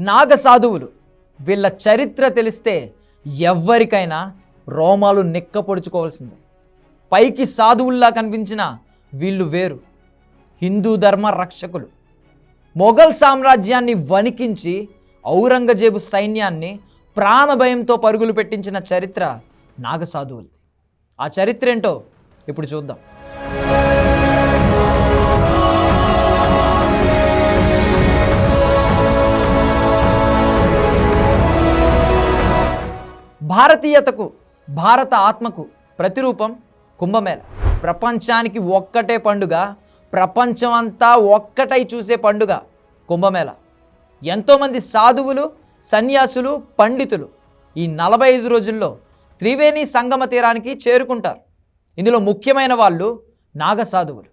నాగసాధువులు. వీళ్ళ చరిత్ర తెలిస్తే ఎవ్వరికైనా రోమాలు నిక్కపొడుచుకోవాల్సిందే. పైకి సాధువుల్లా కనిపించిన వీళ్ళు వేరు. హిందూ ధర్మ రక్షకులు. మొఘల్ సామ్రాజ్యాన్ని వణికించి ఔరంగజేబు సైన్యాన్ని ప్రాణభయంతో పరుగులు పెట్టించిన చరిత్ర నాగసాధువులది. ఆ చరిత్ర ఏంటో ఇప్పుడు చూద్దాం. భారతీయతకు భారత ఆత్మకు ప్రతిరూపం కుంభమేళ. ప్రపంచానికి ఒక్కటే పండుగ ప్రపంచం అంతా ఒక్కటై చూసే పండుగ కుంభమేళ. ఎంతోమంది సాధువులు సన్యాసులు పండితులు ఈ నలభై ఐదు రోజుల్లో త్రివేణి సంగమ తీరానికి చేరుకుంటారు. ఇందులో ముఖ్యమైన వాళ్ళు నాగ సాధువులు.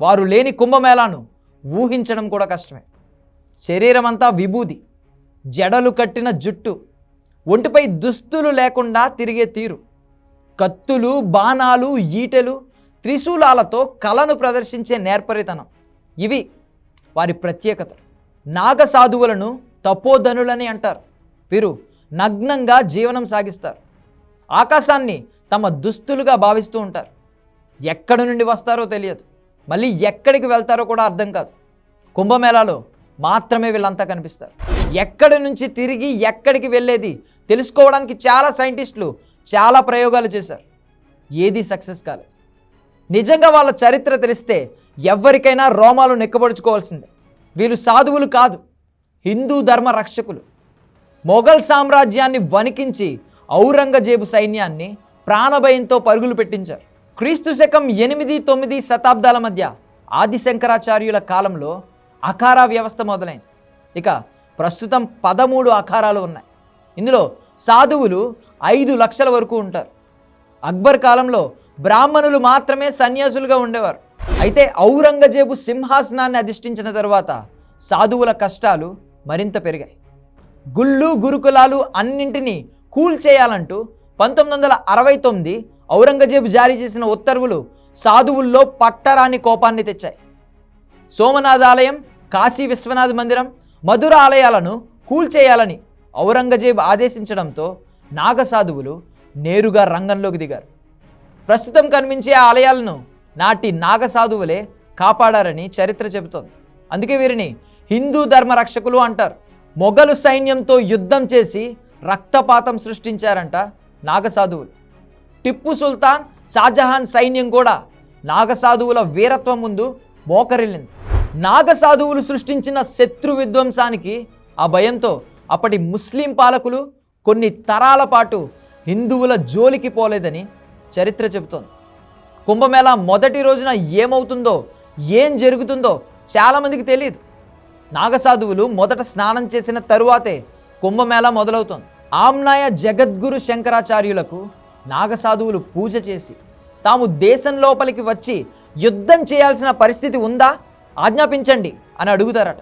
వారు లేని కుంభమేళాను ఊహించడం కూడా కష్టమే. శరీరమంతా విభూది జడలు కట్టిన జుట్టు ఒంటిపై దుస్తులు లేకుండా తిరిగే తీరు. కత్తులు బాణాలు ఈటెలు త్రిశూలాలతో కళను ప్రదర్శించే నేర్పరితనం. ఇవి వారి ప్రత్యేకత. నాగ సాధువులను తపోధనులని అంటారు. వీరు నగ్నంగా జీవనం సాగిస్తారు. ఆకాశాన్ని తమ దుస్తులుగా భావిస్తూ ఉంటారు. ఎక్కడి నుండి వస్తారో తెలియదు. మళ్ళీ ఎక్కడికి వెళ్తారో కూడా అర్థం కాదు. కుంభమేళాలో మాత్రమే వీళ్ళంతా కనిపిస్తారు. ఎక్కడి నుంచి తిరిగి ఎక్కడికి వెళ్ళేది? తెలుసుకోవడానికి చాలా సైంటిస్టులు చాలా ప్రయోగాలు చేశారు. ఏది సక్సెస్ కాలేదు. నిజంగా వాళ్ళ చరిత్ర తెలిస్తే ఎవరికైనా రోమాలు నెక్కబడుచుకోవాల్సిందే. వీళ్ళు సాధువులు కాదు హిందూ ధర్మ రక్షకులు. మొఘల్ సామ్రాజ్యాన్ని వణికించి ఔరంగజేబు సైన్యాన్ని ప్రాణభయంతో పరుగులు పెట్టించారు. క్రీస్తు శకం ఎనిమిది తొమ్మిది శతాబ్దాల మధ్య ఆదిశంకరాచార్యుల కాలంలో అకార వ్యవస్థ మొదలైంది. ఇక ప్రస్తుతం పదమూడు అఖారాలు ఉన్నాయి. ఇందులో సాధువులు ఐదు లక్షల వరకు ఉంటారు. అక్బర్ కాలంలో బ్రాహ్మణులు మాత్రమే సన్యాసులుగా ఉండేవారు. అయితే ఔరంగజేబు సింహాసనాన్ని అధిష్ఠించిన తర్వాత సాధువుల కష్టాలు మరింత పెరిగాయి. గుళ్ళు గురుకులాలు అన్నింటినీ కూల్చేయాలంటూ పంతొమ్మిది వందల అరవై తొమ్మిది ఔరంగజేబు జారీ చేసిన ఉత్తర్వులు సాధువుల్లో పట్టరాని కోపాన్ని తెచ్చాయి. సోమనాథ ఆలయం కాశీ విశ్వనాథ మందిరం మధుర ఆలయాలను కూల్చేయాలని ఔరంగజేబ్ ఆదేశించడంతో నాగసాధువులు నేరుగా రంగంలోకి దిగారు. ప్రస్తుతం కనిపించే ఆ ఆలయాలను నాటి నాగసాధువులే కాపాడారని చరిత్ర చెబుతోంది. అందుకే వీరిని హిందూ ధర్మ రక్షకులు అంటారు. మొఘలు సైన్యంతో యుద్ధం చేసి రక్తపాతం సృష్టించారంట నాగసాధువులు. టిప్పు సుల్తాన్ షాజహాన్ సైన్యం కూడా నాగసాధువుల వీరత్వం ముందు మోకరిల్లింది. నాగసాధువులు సృష్టించిన శత్రు విధ్వంసానికి ఆ భయంతో అప్పటి ముస్లిం పాలకులు కొన్ని తరాల పాటు హిందువుల జోలికి పోలేదని చరిత్ర చెబుతోంది. కుంభమేళా మొదటి రోజున ఏమవుతుందో ఏం జరుగుతుందో చాలామందికి తెలియదు. నాగసాధువులు మొదట స్నానం చేసిన తరువాతే కుంభమేళా మొదలవుతోంది. ఆమ్నాయ జగద్గురు శంకరాచార్యులకు నాగసాధువులు పూజ చేసి తాము దేశం లోపలికి వచ్చి యుద్ధం చేయాల్సిన పరిస్థితి ఉందా? ఆజ్ఞాపించండి అని అడుగుతారట.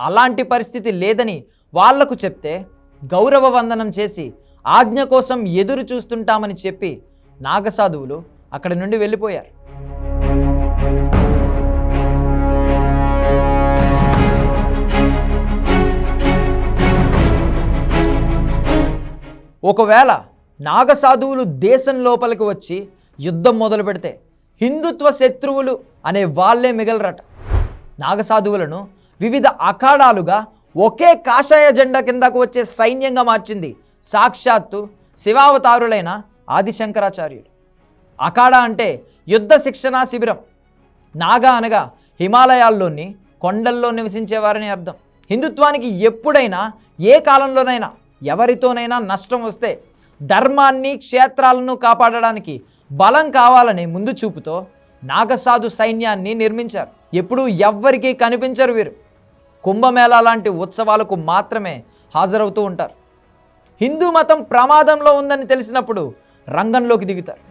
అలాంటి పరిస్థితి లేదని వాళ్ళకు చెప్తే గౌరవ వందనం చేసి ఆజ్ఞ కోసం ఎదురు చూస్తుంటామని చెప్పి నాగసాధువులు అక్కడి నుండి వెళ్ళిపోయారు. ఒకవేళ నాగసాధువులు దేశం లోపలికి వచ్చి యుద్ధం మొదలు పెడితే హిందుత్వ శత్రువులు అనే వాళ్ళే మిగలరట. నాగసాధువులను వివిధ అఖాడాలుగా ఒకే కాషాయ జెండా కిందకు వచ్చే సైన్యంగా మార్చింది సాక్షాత్తు శివావతారులైన ఆదిశంకరాచార్యుడు అఖాడా అంటే యుద్ధ శిక్షణా శిబిరం. నాగా అనగా హిమాలయాల్లోని కొండల్లో నివసించేవారని అర్థం. హిందుత్వానికి ఎప్పుడైనా ఏ కాలంలోనైనా ఎవరితోనైనా నష్టం వస్తే ధర్మాన్ని క్షేత్రాలను కాపాడడానికి బలం కావాలనే ముందు చూపుతో నాగసాధు సైన్యాన్ని నిర్మించారు. ఎప్పుడూ ఎవ్వరికీ కనిపించరు వీరు. కుంభమేళా లాంటి ఉత్సవాలకు మాత్రమే హాజరవుతూ ఉంటారు. హిందూ మతం ప్రమాదంలో ఉందని తెలిసినప్పుడు రంగంలోకి దిగుతారు.